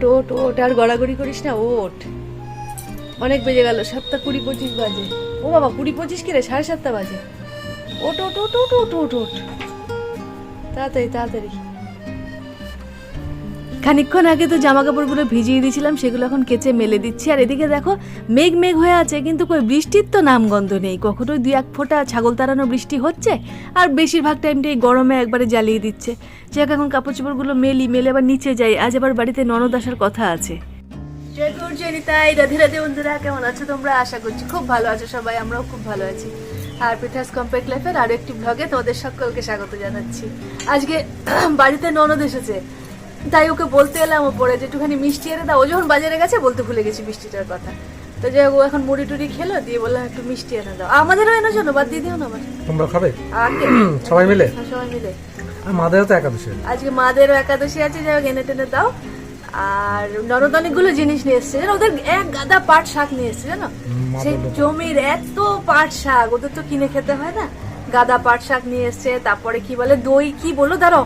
ওট ওট ওট আর গড়াগড়ি করিস না ওট অনেক বেজে গেল, সাতটা কুড়ি পঁচিশ বাজে। ও বাবা, কুড়ি পঁচিশ কি রে? সাড়ে সাতটা বাজে। ওট ওট ওট ওট ওট ওট ওট তাড়াতাড়ি তাড়াতাড়ি। খানিকক্ষণ আগে তো জামা কাপড়গুলো ভিজিয়ে দিয়েছিলাম, সেগুলো এখন কেচে মেলে দিচ্ছি। আর এদিকে দেখো, মেঘ মেঘ হয়ে আছে, কিন্তু কই বৃষ্টির তো নামগন্ধ নেই। কখনো দুই এক ফোঁটা ছাগল তাড়ানো বৃষ্টি হচ্ছে, আর বেশিরভাগ টাইমটাই গরমে একবারে জ্বালিয়ে দিচ্ছে। যাক এখন কাপড় চোপড়গুলো মেলি, মেলে আবার নিচে যাই। আজ আবার বাড়িতে ননদ আসার কথা আছে। জয় গুরু, জয় নিতাই। রাধে রাধে বন্ধুরা, কেমন আছো তোমরা? আশা করছি খুব ভালো আছো সবাই, আমরাও খুব ভালো আছি। আর পিঠাস কম্প্যাক্ট লাইফের আরও একটি ব্লগে তোমাদের সকলকে স্বাগত জানাচ্ছি। আজকে বাড়িতে ননদ এসেছে। তাই ওকে বলতে এলাম ওপরে যে একটুখানি মিষ্টি এনে দাও। ও যখন বাজারে গেছে বলতে ভুলে গেছি মিষ্টিটার কথা। তো যাই ও এখন মুড়ি টুড়ি খেলো দিয়ে বললাম একটু মিষ্টি এনে দাও। আমাদেরও এনে জন্য বাদ দিয়ে দিও না আবার। তোমরা খাবে? সবাই মিলে? হ্যাঁ, সবাই মিলে। আর মাদেরও তো একাদশী। আজকে মাদেরও একাদশী আছে যাই হোক এনে টেনে দাও। আর ননদ অনেকগুলো জিনিস নিয়ে এসছে। জানো ওদের এক গাদা পাট শাক নিয়ে এসছে জানো? সেই জমির এত পাট শাক ওদের তো কিনে খেতে হয় না? গাদা পাট শাক নিয়ে এসছে তারপরে কি বলে দই কি বলো দাঁড়াও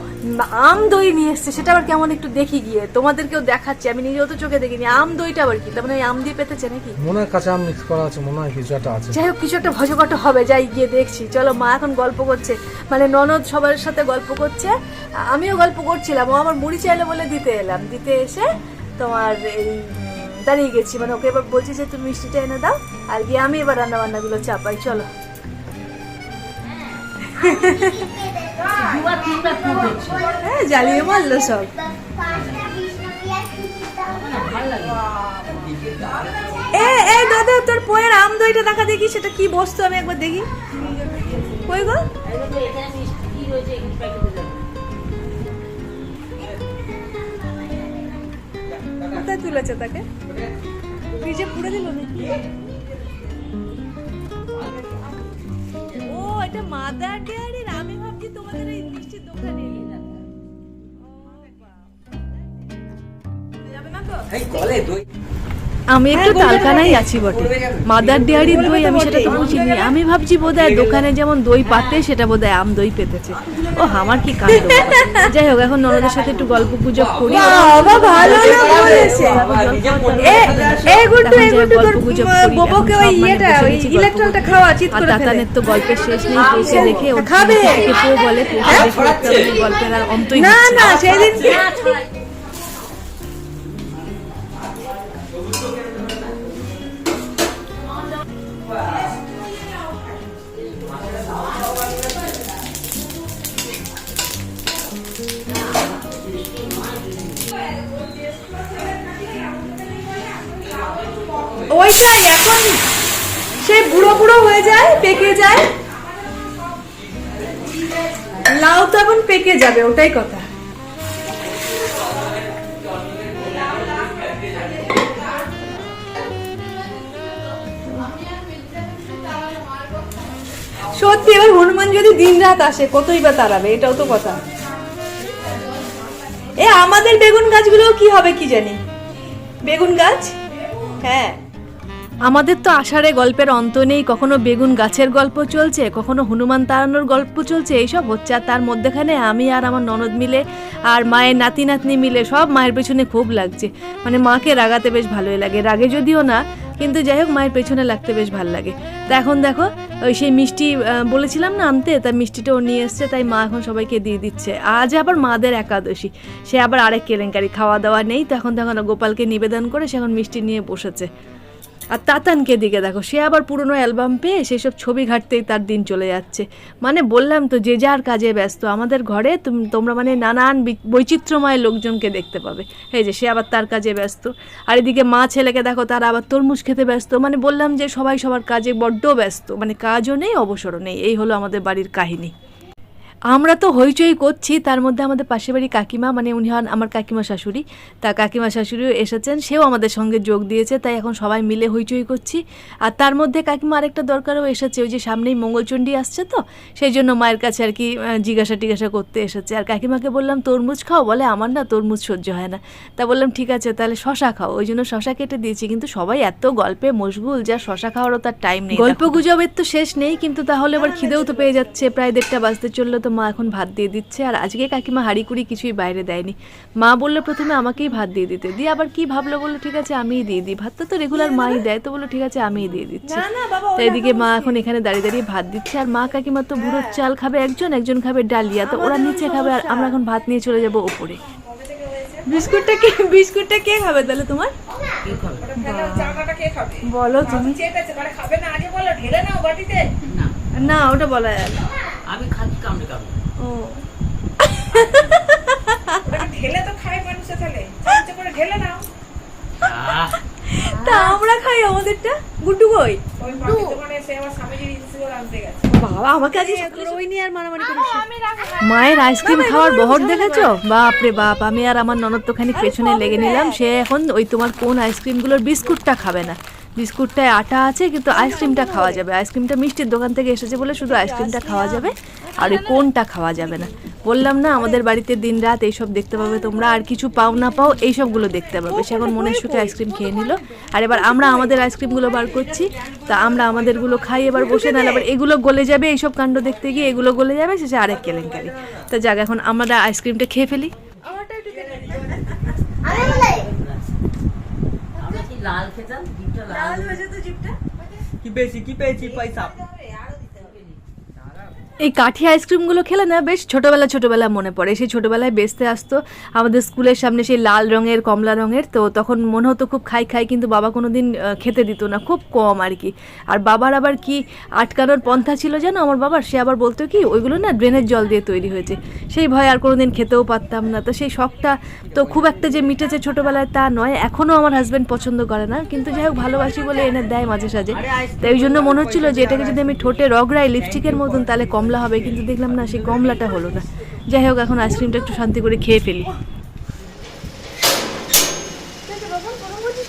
আম দই নিয়ে এসছে সেটা আবার কেমন একটু দেখি গিয়ে। তোমাদেরকেও দেখাচ্ছি আমি নিজেও তো চোখে দেখিনি। আম দইটা আবার কি? তার মানে আম দিয়ে পেতেছে নাকি? মনে হয় কাঁচা আম মিক্স করা আছে মনে হয় কিছু একটা আছে। যাই হোক কিছু একটা ভজকট হবে যাই গিয়ে দেখছি। চলো মা এখন গল্প করছে। মানে ননদ সবার সাথে গল্প করছে। আমিও গল্প করছিলাম ও আমার মুড়ি চাইলে বলে দিতে এলাম। দিতে এসে তোমার এই দাঁড়িয়ে গেছি। মানে ওকে এবার বলছি যে তুমি মিষ্টিটা এনে দাও আর গিয়ে আমি এবার রান্না বান্নাগুলো চাপাই। চলো। হ্যাঁ জ্বালিয়ে মারলো সব। এ এ, দাদা, তোর পোয়ের আম দইটা দেখা দেখি, সেটা কি বস্তু? আমি একবার দেখি। কই গো? কোথায় তুলেছে তাকে? ফ্রিজে পুড়ে দিল নাকি? এটা মাদার ডেয়ারির আমি ভাবছি তোমাদের এই মিষ্টির দোকানে যাবে না তো? আমি একটু তালকানাই আছি বটে। মাদার ডেয়ারির দই আমি সেটা তো বুঝিনি। আমি ভাবছি বোধহয় দোকানে যেমন দই পাতে সেটা বোধহয় আম দই পেতেছে। ও আমার কি কাণ্ড যাই হোক এখন ননদের সাথে একটু গল্প গুজব করি। ভালো না বলেছে। তাতানের তো গল্পের শেষ নেই পৌঁছে দেখে ওর খাবে। বলে ওই গল্পের আর অন্তই না না। সেদিন ওইটাই এখন সে বুড়ো বুড়ো হয়ে যায়, পেকে যায়। লাউ তো এখন পেকে যাবে, ওটাই কথা। সত্যি, এবার হনুমান যদি দিন রাত আসে, কতই বা তাড়াবে, এটাও তো কথা। এ, আমাদের বেগুন গাছগুলো কি হবে কি জানি? বেগুন গাছ? হ্যাঁ। আমাদের তো আষাঢ়ে গল্পের অন্ত নেই, কখনো বেগুন গাছের গল্প চলছে, কখনো হনুমান তাড়ানোর গল্প চলছে, এইসব হচ্ছে। আর তার মধ্যেখানে আমি আর আমার ননদ মিলে আর মায়ের নাতি নাতনি মিলে সব মায়ের পেছনে খুব লাগছে। মানে মাকে রাগাতে বেশ ভালোই লাগে, রাগে যদিও না, কিন্তু যাই হোক মায়ের পেছনে লাগতে বেশ ভালো লাগে। তা এখন দেখো, ওই সেই মিষ্টি বলেছিলাম না আনতে, তা মিষ্টিটা ও নিয়ে এসছে, তাই মা এখন সবাইকে দিয়ে দিচ্ছে। আজ আবার মাদের একাদশী, সে আবার আরেক কেলেঙ্কারি, খাওয়া দাওয়া নেই। তো এখন তখন গোপালকে নিবেদন করে সে এখন মিষ্টি নিয়ে বসেছে। আর তাতানকে দিকে দেখো, সে আবার পুরনো অ্যালবাম পেয়ে সেসব ছবি ঘাটতেই তার দিন চলে যাচ্ছে। মানে বললাম তো, যে যার কাজে ব্যস্ত, আমাদের ঘরে তুম- তোমরা মানে নানান বৈচিত্র্যময় লোকজনকে দেখতে পাবে। এই যে সে আবার তার কাজে ব্যস্ত। আর এদিকে মা ছেলেকে দেখো, তারা আবার তরমুজ খেতে ব্যস্ত। মানে বললাম যে সবাই সবার কাজে বড্ড ব্যস্ত। মানে কাজও নেই, অবসরও নেই। এই হলো আমাদের বাড়ির কাহিনী। আমরা তো হইচই করছি তার মধ্যে আমাদের পাশের বাড়ি কাকিমা মানে উনি হন আমার কাকিমা শাশুড়ি। তা কাকিমা শাশুড়িও এসেছেন সেও আমাদের সঙ্গে যোগ দিয়েছে তাই এখন সবাই মিলে হইচই করছি। আর তার মধ্যে কাকিমা আরেকটা দরকারও এসেছে ওই যে সামনেই মঙ্গলচণ্ডী আসছে তো সেই জন্য মায়ের কাছে আর কি জিজ্ঞাসা টিজ্ঞাসা করতে এসেছে। আর কাকিমাকে বললাম তরমুজ খাও? বলে আমার না তরমুজ সহ্য হয় না। তা বললাম ঠিক আছে তাহলে শশা খাও। ওই জন্য শশা কেটে দিয়েছি কিন্তু সবাই এত গল্পে মশগুল যা শশা খাওয়ারও তার টাইম নেই গল্প গুজবের তো শেষ নেই কিন্তু তাহলে আবার খিদেও তো পেয়ে যাচ্ছে প্রায় দেড়টা বাজতে চলল তো মা এখন ভাত দিয়ে দিচ্ছে আর আজকে কাকিমা হাঁড়ি কুড়ি কিছুই বাইরে দেয়নি। মা বলল প্রথমে আমাকেই ভাত দিয়ে দিতে। দিয়ে আবার কি ভাবলো বলল ঠিক আছে আমিই দিয়ে দিই। ভাতটা তো রেগুলার মাই দেয় তো বলল ঠিক আছে আমিই দিয়ে দিচ্ছি। না না তো এদিকে মা এখন এখানে দাঁড়িয়ে দাঁড়িয়ে ভাত দিচ্ছে আর মা কাকিমা তো বুড়োর চাল খাবে একজন একজন খাবে ডালিয়া। তো ওরা নিচে খাবে আর আমরা এখন ভাত নিয়ে চলে যাব ওপরে। বিস্কুটটা কে বিস্কুটটা কে খাবে তাহলে তোমার? চাটাটা কে খাবে? বলো তুমি। মানে খাবে না আগে বলো ঢেলে নাও বাটিতে। না না ওটা বলা যায় না। আমি খাচ্ছি কামড়ে কামড়ে। ও। ঢেলে তো খায় মানুষে তাহলে। চামচে করে ঢেলে নাও। তা আমরা খাই আমাদেরটা? গুড্ডু কই? ওই পাখির দোকানে এসে আমার স্বামীজির ইচ্ছে করে আনতে গেছে। বাবা আমাকে আজ ওই নিয়ে আর মারামারি করিস মায়ের আইসক্রিম খাওয়ার বহর দেখেছ বাপ রে বাপ আমি আর আমার ননদ তো খানিক পেছনে লেগে নিলাম সে এখন ওই তোমার কোন আইসক্রিমগুলোর বিস্কুটটা খাবে না। বিস্কুটটায় আটা আছে কিন্তু আইসক্রিমটা খাওয়া যাবে। আইসক্রিমটা মিষ্টির দোকান থেকে এসেছে বলে শুধু আইসক্রিমটা খাওয়া যাবে আর। ওই কোনটা খাওয়া যাবে না। বললাম না আমাদের বাড়িতে দিন রাত এইসব দেখতে পাবে তোমরা আর কিছু পাও না পাও এইসবগুলো দেখতে পাবে। সে এখন মনের সুখে আইসক্রিম খেয়ে নিল। আর এবার আমরা আমাদের আইসক্রিমগুলো বার করছি তা আমরা আমাদেরগুলো খাই এবার বসে নাহলে আবার এগুলো গলে যাবে এইসব কাণ্ড দেখতে গিয়ে এগুলো গলে যাবে শেষে আরেক কেলেঙ্কারি। তো যাক এখন আমরা আইসক্রিমটা খেয়ে ফেলি। আমরা কি লাল। খেতাম জিভটা জিপটা কি পেয়েছি কি পেয়েছি? পয়সা। এই কাঠি আইসক্রিমগুলো খেলে না বেশ ছোটোবেলা ছোটোবেলা মনে পড়ে। সেই ছোটোবেলায় বেচতে আসতো। আমাদের স্কুলের সামনে সেই লাল রঙের, কমলা রঙের। তো তখন মনে হতো খুব খাই খাই, কিন্তু বাবা কোনো দিন খেতে দিত না। খুব কম আর কি। আর বাবার আবার কি আটকানোর পন্থা ছিল জানো? আমার বাবার, সে আবার বলতো কি, ওইগুলো না ড্রেনের জল দিয়ে তৈরি হয়েছে। সেই ভয় আর কোনো দিন খেতেও পারতাম না। তো সেই শখটা তো খুব একটা যে মিটেছে ছোটোবেলায় তা নয়। এখনও আমার হাজব্যান্ড পছন্দ করে না। কিন্তু যাই হোক, ভালোবাসি বলে এনে দেয় মাঝে সাঝে। তাই জন্য মনে হচ্ছিল যে এটাকে যদি আমি ঠোঁটে রগড়াই লিপস্টিকের মতন, তাহলে কমলা হবে কিন্তু দেখলাম না সেই কমলাটা হলো না। যাই হোক এখন আইসক্রিমটা একটু শান্তি করে খেয়ে ফেলি।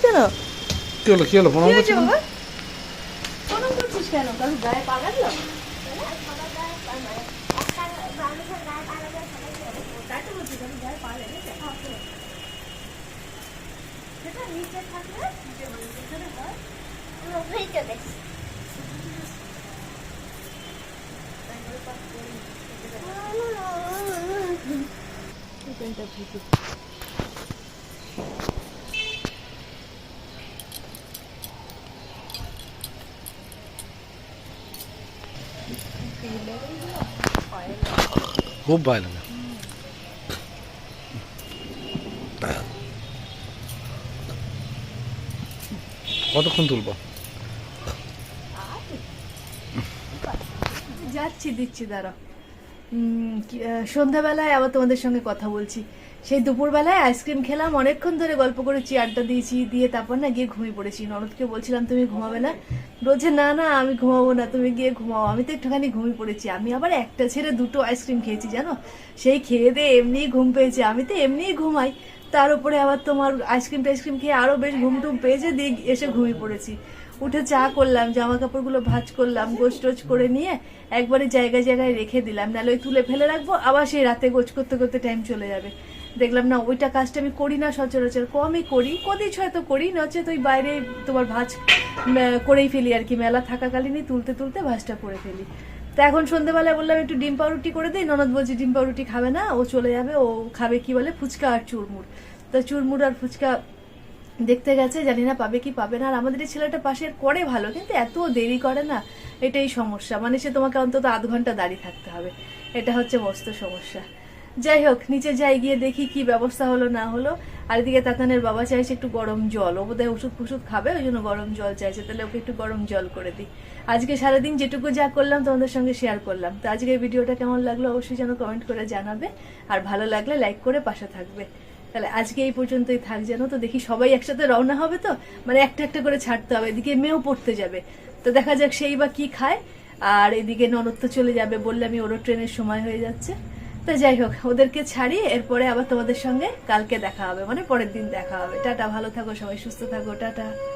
কেন কি হলো কি হলো প্রণাম করছি না? খুব ভয় লাগে। কতক্ষণ তুলবো? যাচ্ছি, দিচ্ছি দাঁড়া সন্ধ্যাবেলায় আবার তোমাদের সঙ্গে কথা বলছি। সেই দুপুরবেলায় আইসক্রিম খেলাম, অনেকক্ষণ ধরে গল্প করেছি আড্ডা দিয়েছি, দিয়ে তারপর না গিয়ে ঘুমিয়ে পড়েছি। ননদকে বলছিলাম, তুমি ঘুমাবে না? বলছে, না না, আমি ঘুমাবো না, তুমি গিয়ে ঘুমাও। আমি তো একটুখানি ঘুমিয়ে পড়েছি। আমি আবার একটা ছেড়ে দুটো আইসক্রিম খেয়েছি, জানো? সেই খেয়ে দিয়ে এমনিই ঘুম পেয়েছে। আমি তো এমনিই ঘুমাই। তার উপরে আবার তোমার আইসক্রিম টাইসক্রিম খেয়ে আরও বেশ ঘুম টুম পেয়েছে, দিয়ে এসে ঘুমিয়ে পড়েছি। উঠে চা করলাম জামা কাপড়গুলো ভাজ করলাম, গোছ টোচ করে নিয়ে একবারে জায়গায় জায়গায় রেখে দিলাম। নাহলে ওই তুলে ফেলে রাখব, আবার সেই রাতে গোছ করতে করতে টাইম চলে যাবে। দেখলাম, না, ওইটা কাজটা আমি করি না সচরাচর। কমই করি কদিন হয়তো করি, নচেত ওই বাইরে তোমার ভাজ করেই ফেলি আর কি। মেলা থাকাকালীনই তুলতে তুলতে ভাজটা করে ফেলি। তো এখন সন্ধ্যেবেলায় বললাম, একটু ডিম পাউরুটি করে দিই। ননদ বলছে, ডিম পাউরুটি খাবে না, ও চলে যাবে, ও খাবে কি বলে? ফুচকা আর চুরমুর তো চুরমুর আর ফুচকা দেখতে গেছে, জানি না পাবে কি পাবে না। আর আমাদের এই ছেলেটা পাশের করে ভালো, কিন্তু এত দেরি করে না, এটাই সমস্যা। মানে সে তোমাকে অন্তত আধ ঘণ্টা দাঁড়িয়ে থাকতে হবে। এটা হচ্ছে মস্ত সমস্যা। যাই হোক, নিচে যাই, গিয়ে দেখি কি ব্যবস্থা হলো, না হলো। আর এদিকে তাতানের বাবা চাইছে একটু গরম জল। ও বোধহয় ওষুধ ফুষুধ খাবে, ওই জন্য গরম জল চাইছে। তাহলে ওকে একটু গরম জল করে দিই। আজকে সারাদিন যেটুকু যা করলাম, তোমাদের সঙ্গে শেয়ার করলাম। তো আজকে ভিডিওটা কেমন লাগল, অবশ্যই যেন কমেন্ট করে জানাবে। আর ভালো লাগলে লাইক করে পাশে থাকবে। তাহলে আজকে এই পর্যন্তই থাক যেন। তো দেখি সবাই একসাথে রওনা হবে তো? মানে একটা একটা করে ছাড়তে হবে। এদিকে মেয়েও পড়তে যাবে। তো দেখা যাক সেই বা কি খায়। আর এদিকে ননদ চলে যাবে বললে আমি ওরও ট্রেনের সময় হয়ে যাচ্ছে। তো যাই হোক, ওদেরকে ছাড়ি এরপরে আবার তোমাদের সঙ্গে কালকে দেখা হবে। মানে পরের দিন দেখা হবে। টাটা, ভালো থাকো সবাই, সুস্থ থাকো। টাটা।